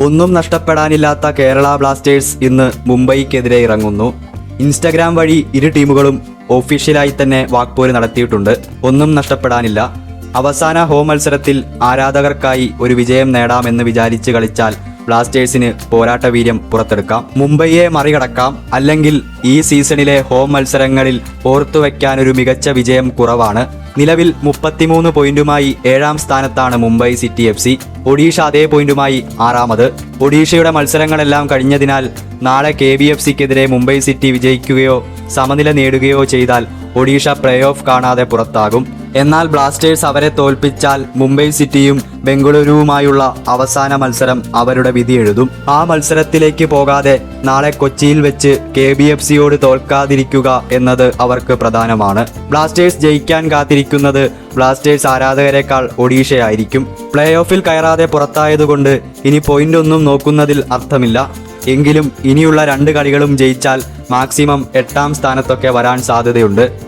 ഒന്നും നഷ്ടപ്പെടാനില്ലാത്ത കേരള ബ്ലാസ്റ്റേഴ്സ് ഇന്ന് മുംബൈക്കെതിരെ ഇറങ്ങുന്നു. ഇൻസ്റ്റഗ്രാം വഴി ഇരു ടീമുകളും ഒഫീഷ്യലായി തന്നെ വാക്പോര് നടത്തിയിട്ടുണ്ട്. ഒന്നും നഷ്ടപ്പെടാനില്ല. അവസാന ഹോം മത്സരത്തിൽ ആരാധകർക്കായി ഒരു വിജയം നേടാമെന്ന് വിചാരിച്ച് കളിച്ചാൽ ബ്ലാസ്റ്റേഴ്സിന് പോരാട്ട വീര്യം പുറത്തെടുക്കാം. മുംബൈയെ മറികടക്കാം. അല്ലെങ്കിൽ ഈ സീസണിലെ ഹോം മത്സരങ്ങളിൽ ഓർത്തുവെക്കാൻ ഒരു മികച്ച വിജയം കുറവാണ്. നിലവിൽ മുപ്പത്തിമൂന്ന് പോയിന്റുമായി ഏഴാം സ്ഥാനത്താണ് Mumbai city F C. Odisha അതേ പോയിന്റുമായി ആറാമത്. ഒഡീഷയുടെ മത്സരങ്ങളെല്ലാം കഴിഞ്ഞതിനാൽ നാളെ കെ ബി എഫ് സിക്കെതിരെ മുംബൈ സിറ്റി വിജയിക്കുകയോ സമനില നേടുകയോ ചെയ്താൽ ഒഡീഷ പ്ലേ ഓഫ് കാണാതെ പുറത്താകും. എന്നാൽ ബ്ലാസ്റ്റേഴ്സ് അവരെ തോൽപ്പിച്ചാൽ മുംബൈ സിറ്റിയും ബംഗളൂരുവുമായുള്ള അവസാന മത്സരം അവരുടെ വിധി എഴുതും. ആ മത്സരത്തിലേക്ക് പോകാതെ നാളെ കൊച്ചിയിൽ വെച്ച് കെ ബി എഫ് സിയോട് തോൽക്കാതിരിക്കുക എന്നത് അവർക്ക് പ്രധാനമാണ്. ബ്ലാസ്റ്റേഴ്സ് ജയിക്കാൻ കാത്തിരിക്കുന്നത് ബ്ലാസ്റ്റേഴ്സ് ആരാധകരെക്കാൾ ഒഡീഷയായിരിക്കും. പ്ലേ ഓഫിൽ കയറാതെ പുറത്തായതുകൊണ്ട് ഇനി പോയിന്റ് ഒന്നും നോക്കുന്നതിൽ അർത്ഥമില്ല. എങ്കിലും ഇനിയുള്ള രണ്ട് കളികളും ജയിച്ചാൽ മാക്സിമം എട്ടാം സ്ഥാനത്തൊക്കെ വരാൻ സാധ്യതയുണ്ട്.